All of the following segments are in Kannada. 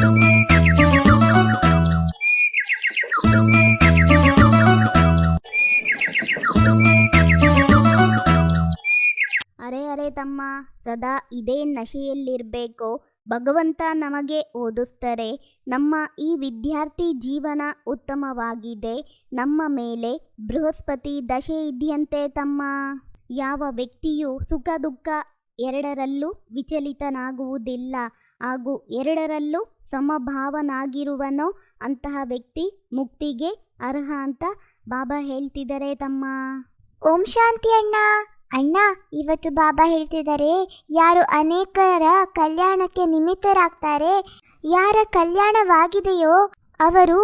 ಅರೆ ಅರೆ ತಮ್ಮ, ಸದಾ ಇದೇ ನಶೆಯಲ್ಲಿರಬೇಕು. ಭಗವಂತ ನಮಗೆ ಓದಿಸ್ತಾರೆ. ನಮ್ಮ ಈ ವಿದ್ಯಾರ್ಥಿ ಜೀವನ ಉತ್ತಮವಾಗಿದೆ. ನಮ್ಮ ಮೇಲೆ ಬೃಹಸ್ಪತಿ ದಶೆ ಇದೆಯಂತೆ ತಮ್ಮ. ಯಾವ ವ್ಯಕ್ತಿಯು ಸುಖ ದುಃಖ ಎರಡರಲ್ಲೂ ವಿಚಲಿತನಾಗುವುದಿಲ್ಲ. ಹಾಗೂ ಎರಡರಲ್ಲೂ ಸಮಭಾವನಾಗಿರುವನೋ ಅಂತಹ ವ್ಯಕ್ತಿ ಮುಕ್ತಿಗೆ ಅರ್ಹ ಅಂತ ಬಾಬಾ ಹೇಳ್ತಿದ್ದಾರೆ ತಮ್ಮ. ಓಂ ಶಾಂತಿ ಅಣ್ಣ. ಅಣ್ಣ, ಇವತ್ತು ಬಾಬಾ ಹೇಳ್ತಿದ್ದಾರೆ, ಯಾರು ಅನೇಕರ ಕಲ್ಯಾಣಕ್ಕೆ ನಿಮಿತ್ತರಾಗ್ತಾರೆ, ಯಾರ ಕಲ್ಯಾಣವಾಗಿದೆಯೋ ಅವರು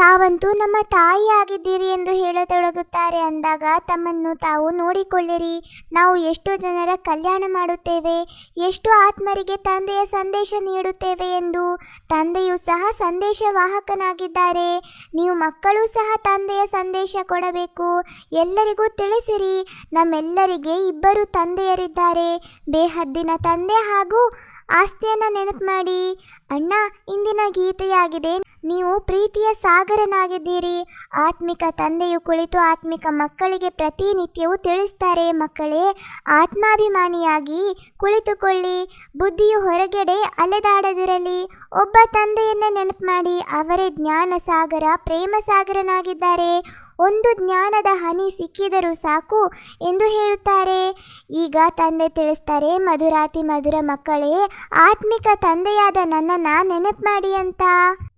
ತಾವಂತೂ ನಮ್ಮ ತಾಯಿ ಆಗಿದ್ದೀರಿ ಎಂದು ಹೇಳತೊಡಗುತ್ತಾರೆ ಅಂದಾಗ ತಮ್ಮನ್ನು ತಾವು ನೋಡಿಕೊಳ್ಳಿರಿ. ನಾವು ಎಷ್ಟೋ ಜನರ ಕಲ್ಯಾಣ ಮಾಡುತ್ತೇವೆ, ಎಷ್ಟು ಆತ್ಮರಿಗೆ ತಂದೆಯ ಸಂದೇಶ ನೀಡುತ್ತೇವೆ ಎಂದು ತಂದೆಯು ಸಹ ಸಂದೇಶವಾಹಕನಾಗಿದ್ದಾರೆ. ನೀವು ಮಕ್ಕಳು ಸಹ ತಂದೆಯ ಸಂದೇಶ ಕೊಡಬೇಕು. ಎಲ್ಲರಿಗೂ ತಿಳಿಸಿರಿ, ನಮ್ಮೆಲ್ಲರಿಗೆ ಇಬ್ಬರು ತಂದೆಯರಿದ್ದಾರೆ. ಬೇಹದ್ದಿನ ತಂದೆ ಹಾಗೂ ಆಸ್ತಿಯನ್ನು ನೆನಪು ಮಾಡಿ. ಅಣ್ಣ, ಇಂದಿನ ಗೀತೆಯಾಗಿದೆ. ನೀವು ಪ್ರೀತಿಯ ಸಾಗರನಾಗಿದ್ದೀರಿ. ಆತ್ಮಿಕ ತಂದೆಯು ಕುಳಿತು ಆತ್ಮಿಕ ಮಕ್ಕಳಿಗೆ ಪ್ರತಿನಿತ್ಯವೂ ತಿಳಿಸ್ತಾರೆ. ಮಕ್ಕಳೇ, ಆತ್ಮಾಭಿಮಾನಿಯಾಗಿ ಕುಳಿತುಕೊಳ್ಳಿ. ಬುದ್ಧಿಯು ಹೊರಗಡೆ ಅಲೆದಾಡದಿರಲಿ. ಒಬ್ಬ ತಂದೆಯನ್ನ ನೆನಪು ಮಾಡಿ. ಅವರೇ ಜ್ಞಾನ ಸಾಗರ ಪ್ರೇಮ ಸಾಗರನಾಗಿದ್ದಾರೆ ಒಂದು ಜ್ಞಾನದ ಹನಿ ಸಿಕ್ಕಿದರೂ ಸಾಕು ಎಂದು ಹೇಳುತ್ತಾರೆ. ಈಗ ತಂದೆ ತಿಳಿಸ್ತಾರೆ, ಮಧುರಾತಿ ಮಧುರ ಮಕ್ಕಳೇ, ಆತ್ಮಿಕ ತಂದೆಯಾದ ನನ್ನನ್ನ ನೆನಪು ಮಾಡಿ ಅಂತ.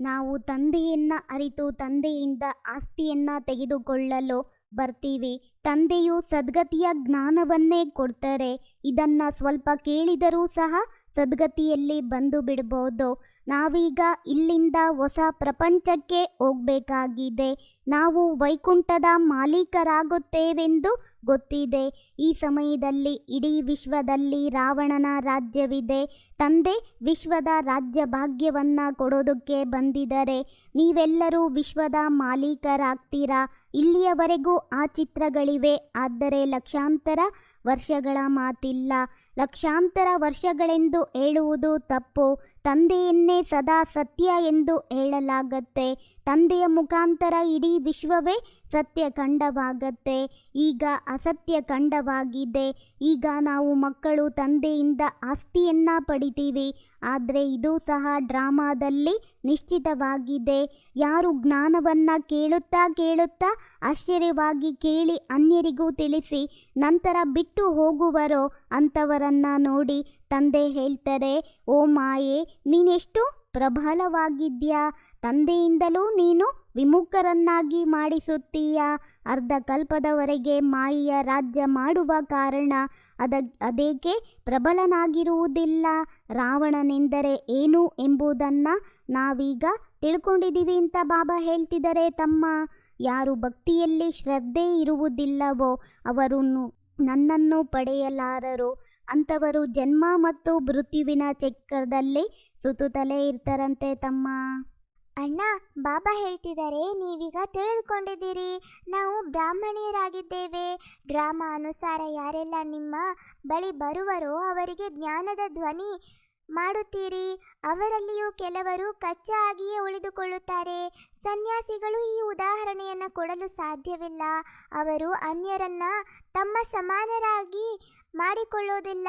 ನಾವು ತಂದೆಯನ್ನ ಅರಿತು ತಂದೆಯಿಂದ ಆಸ್ತಿಯನ್ನ ತೆಗೆದುಕೊಳ್ಳಲು ಬರ್ತೀವಿ. ತಂದೆಯು ಸದ್ಗತಿಯ ಜ್ಞಾನವನ್ನೇ ಕೊಡ್ತಾರೆ. ಇದನ್ನ ಸ್ವಲ್ಪ ಕೇಳಿದರೂ ಸಹ ಸದ್ಗತಿಯಲ್ಲಿ ಬಂದು ಬಿಡ್ಬೋದು. ನಾವೀಗ ಇಲ್ಲಿಂದ ಹೊಸ ಪ್ರಪಂಚಕ್ಕೆ ಹೋಗಬೇಕಾಗಿದೆ. ನಾವು ವೈಕುಂಠದ ಮಾಲೀಕರಾಗುತ್ತೇವೆಂದು ಗೊತ್ತಿದೆ. ಈ ಸಮಯದಲ್ಲಿ ಇಡೀ ವಿಶ್ವದಲ್ಲಿ ರಾವಣನ ರಾಜ್ಯವಿದೆ. ತಂದೆ ವಿಶ್ವದ ರಾಜ್ಯ ಭಾಗ್ಯವನ್ನು ಕೊಡೋದಕ್ಕೆ ಬಂದಿದ್ದಾರೆ. ನೀವೆಲ್ಲರೂ ವಿಶ್ವದ ಮಾಲೀಕರಾಗ್ತೀರಾ? ಇಲ್ಲಿಯವರೆಗೂ ಆ ಚಿತ್ರಗಳಿವೆ. ಆದರೆ ಲಕ್ಷಾಂತರ ವರ್ಷಗಳ ಮಾತಿಲ್ಲ. ಲಕ್ಷಾಂತರ ವರ್ಷಗಳೆಂದು ಹೇಳುವುದು ತಪ್ಪು. ತಂದೆಯನ್ನೇ ಸದಾ ಸತ್ಯ ಎಂದು ಹೇಳಲಾಗತ್ತೆ. ತಂದೆಯ ಮುಖಾಂತರ ಇಡೀ ವಿಶ್ವವೇ ಸತ್ಯ ಖಂಡವಾಗತ್ತೆ ಈಗ ಅಸತ್ಯ ಖಂಡವಾಗಿದೆ ಈಗ ನಾವು ಮಕ್ಕಳು ತಂದೆಯಿಂದ ಆಸ್ತಿಯನ್ನ ಪಡಿತೀವಿ. ಆದರೆ ಇದು ಸಹ ಡ್ರಾಮಾದಲ್ಲಿ ನಿಶ್ಚಿತವಾಗಿದೆ. ಯಾರು ಜ್ಞಾನವನ್ನ ಕೇಳುತ್ತಾ ಕೇಳುತ್ತಾ ಆಶ್ಚರ್ಯವಾಗಿ ಕೇಳಿ ಅನ್ಯರಿಗೂ ತಿಳಿಸಿ, ನಂತರ ಬಿಟ್ಟು ಹೋಗುವರೋ ಅಂಥವರನ್ನ ನೋಡಿ ತಂದೆ ಹೇಳ್ತಾರೆ, ಓ ಮಾಯೆ, ನೀನೆಷ್ಟು ಪ್ರಬಲವಾಗಿದ್ಯಾ? ತಂದೆಯಿಂದಲೂ ನೀನು ವಿಮುಖರನ್ನಾಗಿ ಮಾಡಿಸುತ್ತೀಯ? ಅರ್ಧ ಕಲ್ಪದವರೆಗೆ ಮಾಯಿಯ ರಾಜ್ಯ ಮಾಡುವ ಕಾರಣ ಅದ, ಅದೇಕೆ ಪ್ರಬಲನಾಗಿರುವುದಿಲ್ಲ? ರಾವಣನೆಂದರೆ ಏನು ಎಂಬುದನ್ನು ನಾವೀಗ ತಿಳ್ಕೊಂಡಿದ್ದೀವಿ ಅಂತ ಬಾಬಾ ಹೇಳ್ತಿದ್ದಾರೆ ತಮ್ಮ. ಯಾರು ಭಕ್ತಿಯಲ್ಲಿ ಶ್ರದ್ಧೆ ಇರುವುದಿಲ್ಲವೋ ಅವರನ್ನು ನನ್ನನ್ನು ಪಡೆಯಲಾರರು. ಅಂಥವರು ಜನ್ಮ ಮತ್ತು ಮೃತ್ಯುವಿನ ಚಕ್ರದಲ್ಲಿ ಸುತ್ತುತ್ತಲೇ ಇರ್ತಾರಂತೆ ತಮ್ಮ. ಅಣ್ಣ, ಬಾಬಾ ಹೇಳ್ತಿದ್ದಾರೆ, ನೀವೀಗ ತಿಳಿದುಕೊಂಡಿದ್ದೀರಿ. ನಾವು ಬ್ರಾಹ್ಮಣಿಯರಾಗಿದ್ದೇವೆ. ಡ್ರಾಮಾ ಅನುಸಾರ ಯಾರೆಲ್ಲ ನಿಮ್ಮ ಬಳಿ ಬರುವರೋ ಅವರಿಗೆ ಜ್ಞಾನದ ಧ್ವನಿ ಮಾಡುತ್ತೀರಿ. ಅವರಲ್ಲಿಯೂ ಕೆಲವರು ಕಚ್ಚಾ ಆಗಿಯೇ ಉಳಿದುಕೊಳ್ಳುತ್ತಾರೆ. ಸನ್ಯಾಸಿಗಳು ಈ ಉದಾಹರಣೆಯನ್ನು ಕೊಡಲು ಸಾಧ್ಯವಿಲ್ಲ. ಅವರು ಅನ್ಯರನ್ನ ತಮ್ಮ ಸಮಾನರಾಗಿ ಮಾಡಿಕೊಳ್ಳೋದಿಲ್ಲ.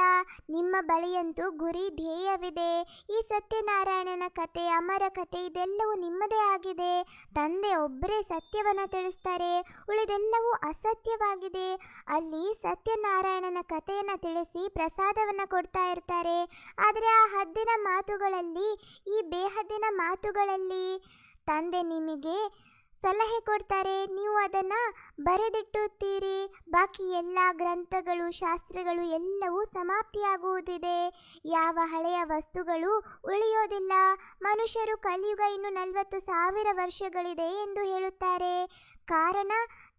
ನಿಮ್ಮ ಬಳಿಯಂತೂ ಗುರಿ ಧ್ಯೇಯವಿದೆ. ಈ ಸತ್ಯನಾರಾಯಣನ ಕತೆ, ಅಮರ ಕತೆ ಇದೆಲ್ಲವೂ ನಿಮ್ಮದೇ ಆಗಿದೆ. ತಂದೆ ಒಬ್ಬರೇ ಸತ್ಯವನ್ನು ತಿಳಿಸ್ತಾರೆ. ಉಳಿದೆಲ್ಲವೂ ಅಸತ್ಯವಾಗಿದೆ. ಅಲ್ಲಿ ಸತ್ಯನಾರಾಯಣನ ಕಥೆಯನ್ನು ತಿಳಿಸಿ ಪ್ರಸಾದವನ್ನು ಕೊಡ್ತಾ ಇರ್ತಾರೆ. ಆದರೆ ಆ ಹದ್ದಿನ ಮಾತುಗಳಲ್ಲಿ, ಈ ಬೇಹದ್ದಿನ ಮಾತುಗಳಲ್ಲಿ ತಂದೆ ನಿಮಗೆ ಸಲಹೆ ಕೊಡ್ತಾರೆ, ನೀವು ಅದನ್ನು ಬರೆದಿಟ್ಟುತ್ತೀರಿ. ಬಾಕಿ ಎಲ್ಲ ಗ್ರಂಥಗಳು, ಶಾಸ್ತ್ರಗಳು ಎಲ್ಲವೂ ಸಮಾಪ್ತಿಯಾಗುವುದಿದೆ. ಯಾವ ಹಳೆಯ ವಸ್ತುಗಳು ಉಳಿಯೋದಿಲ್ಲ. ಮನುಷ್ಯರು ಕಲಿಯುಗ ಇನ್ನು ನಲವತ್ತು ಸಾವಿರ ವರ್ಷಗಳಿದೆ ಎಂದು ಹೇಳುತ್ತಾರೆ. ಕಾರಣ,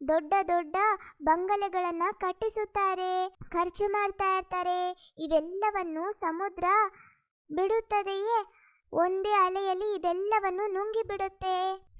ದೊಡ್ಡ ದೊಡ್ಡ ಬಂಗಲೆಗಳನ್ನು ಕಟ್ಟಿಸುತ್ತಾರೆ, ಖರ್ಚು ಮಾಡ್ತಾ ಇರ್ತಾರೆ. ಇವೆಲ್ಲವನ್ನು ಸಮುದ್ರ ಬಿಡುತ್ತದೆಯೇ? ಒಂದೇ ಅಲೆಯಲ್ಲಿ ಇದೆಲ್ಲವನ್ನು ನುಂಗಿಬಿಡುತ್ತೆ.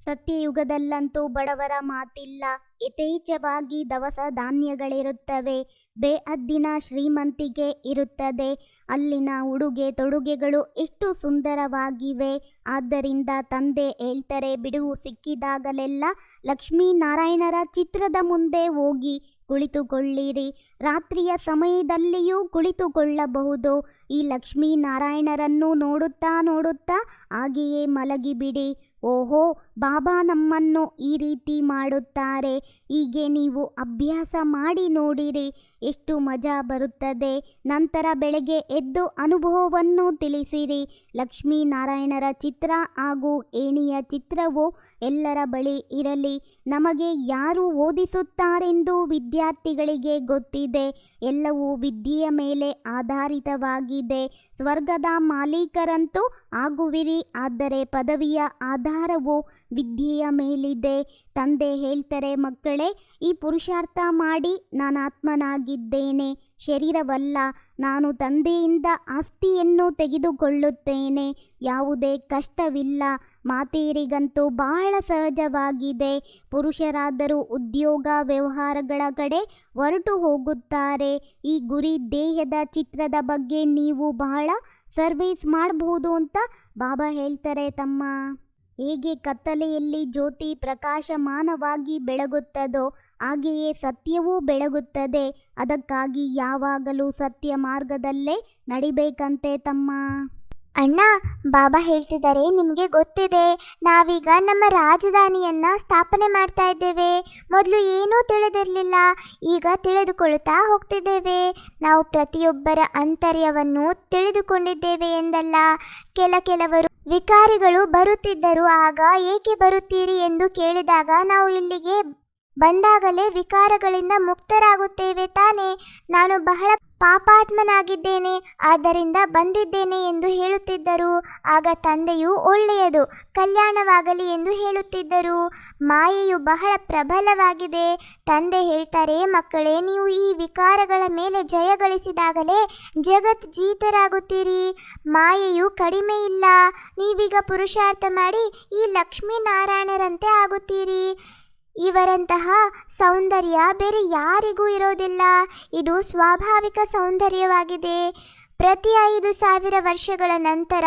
ಸತ್ಯಯುಗದಲ್ಲಂತೂ ಬಡವರ ಮಾತಿಲ್ಲ. ಯಥೇಚ್ಛವಾಗಿ ದವಸ ಧಾನ್ಯಗಳಿರುತ್ತವೆ. ಬೇಅದ್ದಿನ ಶ್ರೀಮಂತಿಕೆ ಇರುತ್ತದೆ. ಅಲ್ಲಿನ ಉಡುಗೆ ತೊಡುಗೆಗಳು ಎಷ್ಟು ಸುಂದರವಾಗಿವೆ. ಆದ್ದರಿಂದ ತಂದೆ ಹೇಳ್ತಾರೆ ಬಿಡುವು ಸಿಕ್ಕಿದಾಗಲೆಲ್ಲ ಲಕ್ಷ್ಮೀನಾರಾಯಣರ ಚಿತ್ರದ ಮುಂದೆ ಹೋಗಿ. ಕುಳಿತುಕೊಳ್ಳಿರಿ. ರಾತ್ರಿಯ ಸಮಯದಲ್ಲಿಯೂ ಕುಳಿತುಕೊಳ್ಳಬಹುದು? ಈ ಲಕ್ಷ್ಮೀನಾರಾಯಣರನ್ನು ನೋಡುತ್ತಾ ನೋಡುತ್ತಾ ಹಾಗೆಯೇ ಮಲಗಿಬಿಡಿ. ಓಹೋ ಬಾಬಾ ನಮ್ಮನ್ನು ಈ ರೀತಿ ಮಾಡುತ್ತಾರೆ. ಹೀಗೆ ನೀವು ಅಭ್ಯಾಸ ಮಾಡಿ ನೋಡಿರಿ. ಎಷ್ಟು ಮಜಾ ಬರುತ್ತದೆ. ನಂತರ ಬೆಳಗ್ಗೆ ಎದ್ದು ಅನುಭವವನ್ನು ತಿಳಿಸಿರಿ. ಲಕ್ಷ್ಮೀನಾರಾಯಣರ ಚಿತ್ರ ಹಾಗೂ ಏಣಿಯ ಚಿತ್ರವು ಎಲ್ಲರ ಬಳಿ ಇರಲಿ. ನಮಗೆ ಯಾರು ಓದಿಸುತ್ತಾರೆಂದು ವಿದ್ಯಾರ್ಥಿಗಳಿಗೆ ಗೊತ್ತಿದೆ. ಎಲ್ಲವೂ ವಿದ್ಯೆಯ ಮೇಲೆ ಆಧಾರಿತವಾಗಿದೆ. ಸ್ವರ್ಗದ ಮಾಲೀಕರಂತೂ ಆಗುವಿರಿ. ಆದರೆ ಪದವಿಯ ಆಧಾರವು ವಿದ್ಯೆಯ ಮೇಲಿದೆ. ತಂದೆ ಹೇಳ್ತಾರೆ, ಮಕ್ಕಳೇ, ಈ ಪುರುಷಾರ್ಥ ಮಾಡಿ ನಾನು ಆತ್ಮನಾಗಿದ್ದೇನೆ. ಶರೀರವಲ್ಲ, ನಾನು ತಂದೆಯಿಂದ ಆಸ್ತಿಯನ್ನು ತೆಗೆದುಕೊಳ್ಳುತ್ತೇನೆ. ಯಾವುದೇ ಕಷ್ಟವಿಲ್ಲ. ಮಾತೆಯರಿಗಂತೂ ಬಹಳ ಸಹಜವಾಗಿದೆ. ಪುರುಷರಾದರೂ ಉದ್ಯೋಗ, ವ್ಯವಹಾರಗಳ ಕಡೆ ಹೊರಟು ಹೋಗುತ್ತಾರೆ. ಈ ಗುರಿ ದೇಹದ ಚಿತ್ರದ ಬಗ್ಗೆ ನೀವು ಬಹಳ ಸರ್ವಿಸ್ ಮಾಡಬಹುದು ಅಂತ ಬಾಬಾ ಹೇಳ್ತಾರೆ ತಮ್ಮ ಹೇಗೆ ಕತ್ತಲೆಯಲ್ಲಿ ಜ್ಯೋತಿ ಪ್ರಕಾಶಮಾನವಾಗಿ ಬೆಳಗುತ್ತದೋ ಹಾಗೆಯೇ ಸತ್ಯವೂ ಬೆಳಗುತ್ತದೆ. ಅದಕ್ಕಾಗಿ ಯಾವಾಗಲೂ ಸತ್ಯ ಮಾರ್ಗದಲ್ಲೇ ನಡಿಬೇಕಂತೆ ತಮ್ಮ. ಅಣ್ಣ, ಬಾಬಾ ಹೇಳ್ತಿದ್ದಾರೆ, ನಿಮಗೆ ಗೊತ್ತಿದೆ. ನಾವೀಗ ನಮ್ಮ ರಾಜಧಾನಿಯನ್ನ ಸ್ಥಾಪನೆ ಮಾಡ್ತಾ ಇದ್ದೇವೆ. ಮೊದಲು ಏನೂ ತಿಳಿದಿರಲಿಲ್ಲ, ಈಗ ತಿಳಿದುಕೊಳ್ಳುತ್ತಾ ಹೋಗ್ತಿದ್ದೇವೆ. ನಾವು ಪ್ರತಿಯೊಬ್ಬರ ಅಂತರ್ಯವನ್ನು ತಿಳಿದುಕೊಂಡಿದ್ದೇವೆ ಎಂದಲ್ಲ, ಕೆಲ ಕೆಲವರು ವಿಕಾರಿಗಳು ಬರುತ್ತಿದ್ದರು. ಆಗ ಏಕೆ ಬರುತ್ತೀರಿ ಎಂದು ಕೇಳಿದಾಗ, ನಾವು ಇಲ್ಲಿಗೆ ಬಂದಾಗಲೇ ವಿಕಾರಗಳಿಂದ ಮುಕ್ತರಾಗುತ್ತೇವೆ ತಾನೇ? ನಾನು ಬಹಳ ಪಾಪಾತ್ಮನಾಗಿದ್ದೇನೆ, ಆದ್ದರಿಂದ ಬಂದಿದ್ದೇನೆ ಎಂದು ಹೇಳುತ್ತಿದ್ದರು. ಆಗ ತಂದೆಯು ಒಳ್ಳೆಯದು, ಕಲ್ಯಾಣವಾಗಲಿ ಎಂದು ಹೇಳುತ್ತಿದ್ದರು. ಮಾಯೆಯು ಬಹಳ ಪ್ರಬಲವಾಗಿದೆ. ತಂದೆ ಹೇಳ್ತಾರೆ, ಮಕ್ಕಳೇ, ನೀವು ಈ ವಿಕಾರಗಳ ಮೇಲೆ ಜಯಗಳಿಸಿದಾಗಲೇ ಜಗತ್ ಜೀತರಾಗುತ್ತೀರಿ. ಮಾಯೆಯು ಕಡಿಮೆ ಇಲ್ಲ. ನೀವೀಗ ಪುರುಷಾರ್ಥ ಮಾಡಿ ಈ ಲಕ್ಷ್ಮೀನಾರಾಯಣರಂತೆ ಆಗುತ್ತೀರಿ. ಇವರಂತಹ ಸೌಂದರ್ಯ ಬೇರೆ ಯಾರಿಗೂ ಇರೋದಿಲ್ಲ. ಇದು ಸ್ವಾಭಾವಿಕ ಸೌಂದರ್ಯವಾಗಿದೆ. ಪ್ರತಿ ಐದು ಸಾವಿರ ವರ್ಷಗಳ ನಂತರ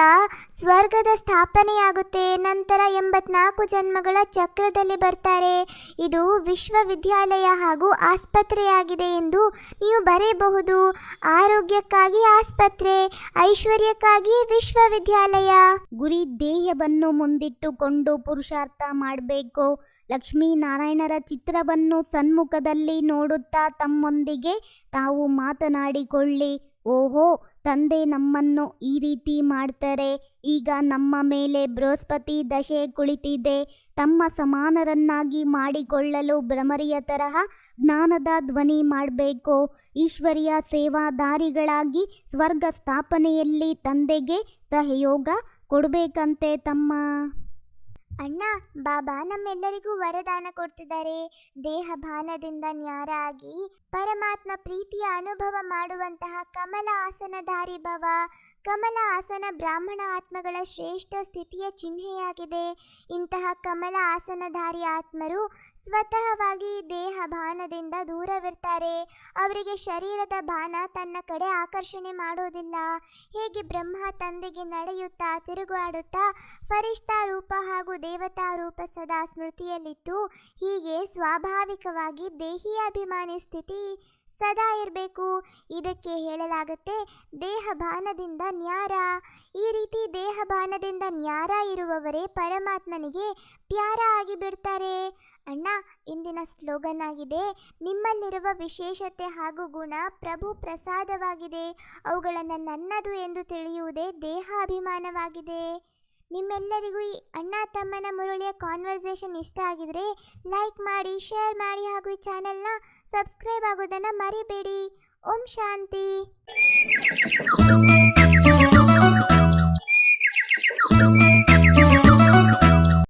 ಸ್ವರ್ಗದ ಸ್ಥಾಪನೆಯಾಗುತ್ತೆ. ನಂತರ ಎಂಬತ್ನಾಲ್ಕು ಜನ್ಮಗಳ ಚಕ್ರದಲ್ಲಿ ಬರ್ತಾರೆ. ಇದು ವಿಶ್ವವಿದ್ಯಾಲಯ ಹಾಗೂ ಆಸ್ಪತ್ರೆಯಾಗಿದೆ ಎಂದು ನೀವು ಬರೆಯಬಹುದು. ಆರೋಗ್ಯಕ್ಕಾಗಿ ಆಸ್ಪತ್ರೆ, ಐಶ್ವರ್ಯಕ್ಕಾಗಿ ವಿಶ್ವವಿದ್ಯಾಲಯ. ಗುರಿ ದೇಹವನ್ನು ಮುಂದಿಟ್ಟುಕೊಂಡು ಪುರುಷಾರ್ಥ ಮಾಡಬೇಕು. ಲಕ್ಷ್ಮೀನಾರಾಯಣರ ಚಿತ್ರವನ್ನು ಸನ್ಮುಖದಲ್ಲಿ ನೋಡುತ್ತಾ ತಮ್ಮೊಂದಿಗೆ ತಾವು ಮಾತನಾಡಿಕೊಳ್ಳಿ. ಓಹೋ ತಂದೆ ನಮ್ಮನ್ನು ಈ ರೀತಿ ಮಾಡ್ತಾರೆ. ಈಗ ನಮ್ಮ ಮೇಲೆ ಬೃಹಸ್ಪತಿ ದಶೆ ಕುಳಿತಿದೆ. ತಮ್ಮ ಸಮಾನರನ್ನಾಗಿ ಮಾಡಿಕೊಳ್ಳಲು ಭ್ರಮರಿಯ ತರಹ ಜ್ಞಾನದ ಧ್ವನಿ ಮಾಡಬೇಕು. ಈಶ್ವರಿಯ ಸೇವಾದಾರಿಗಳಾಗಿ ಸ್ವರ್ಗ ಸ್ಥಾಪನೆಯಲ್ಲಿ ತಂದೆಗೆ ಸಹಯೋಗ ಕೊಡಬೇಕಂತೆ ತಮ್ಮ ಅಣ್ಣ, ಬಾಬಾ ನಮ್ಮೆಲ್ಲರಿಗೂ ವರದಾನ ಕೊಡ್ತಿದ್ದಾರೆ. ದೇಹ ಭಾನದಿಂದ ನ್ಯಾರ ಆಗಿ ಪರಮಾತ್ಮ ಪ್ರೀತಿಯ ಅನುಭವ ಮಾಡುವಂತಹ ಕಮಲ ಆಸನಧಾರಿ ಭವ. ಕಮಲ ಆಸನ ಬ್ರಾಹ್ಮಣ ಆತ್ಮಗಳ ಶ್ರೇಷ್ಠ ಸ್ಥಿತಿಯ ಚಿಹ್ನೆಯಾಗಿದೆ. ಇಂತಹ ಕಮಲ ಆಸನಧಾರಿ ಆತ್ಮರು ಸ್ವತಃವಾಗಿ ದೇಹ ಭಾನದಿಂದ ದೂರವಿರ್ತಾರೆ. ಅವರಿಗೆ ಶರೀರದ ಭಾನ ತನ್ನ ಕಡೆ ಆಕರ್ಷಣೆ ಮಾಡೋದಿಲ್ಲ. ಹೇಗೆ ಬ್ರಹ್ಮ ತಂದೆಗೆ ನಡೆಯುತ್ತಾ ತಿರುಗಾಡುತ್ತಾ ಫರಿಷ್ಠಾ ರೂಪ ಹಾಗೂ ದೇವತಾ ರೂಪ ಸದಾ ಸ್ಮೃತಿಯಲ್ಲಿತ್ತು ಹೀಗೆ ಸ್ವಾಭಾವಿಕವಾಗಿ ದೇಹಿಯಾಭಿಮಾನಿ ಸ್ಥಿತಿ ಸದಾ ಇರಬೇಕು. ಇದಕ್ಕೆ ಹೇಳಲಾಗುತ್ತೆ ದೇಹ ಭಾನದಿಂದ ನ್ಯಾರ. ಈ ರೀತಿ ದೇಹ ಭಾನದಿಂದ ನ್ಯಾರ ಇರುವವರೇ ಪರಮಾತ್ಮನಿಗೆ ಪ್ಯಾರ ಆಗಿ ಬಿಡ್ತಾರೆ ಅಣ್ಣ, ಇಂದಿನ ಸ್ಲೋಗನ್ ಆಗಿದೆ, ನಿಮ್ಮಲ್ಲಿರುವ ವಿಶೇಷತೆ ಹಾಗೂ ಗುಣ ಪ್ರಭು ಪ್ರಸಾದವಾಗಿದೆ. ಅವುಗಳನ್ನು ನನ್ನದು ಎಂದು ತಿಳಿಯುವುದೇ ದೇಹ ಅಭಿಮಾನವಾಗಿದೆ ನಿಮ್ಮೆಲ್ಲರಿಗೂ ಈ ಅಣ್ಣ ತಮ್ಮನ ಮುರುಳಿಯ ಕಾನ್ವರ್ಸೇಷನ್ ಇಷ್ಟ ಆಗಿದ್ರೆ ಲೈಕ್ ಮಾಡಿ ಶೇರ್ ಮಾಡಿ ಹಾಗೂ ಈ ಚಾನೆಲ್ನ ಸಬ್ಸ್ಕ್ರೈಬ್ ಆಗೋದನ್ನು ಮರಿಬೇಡಿ. ಓಂ ಶಾಂತಿ.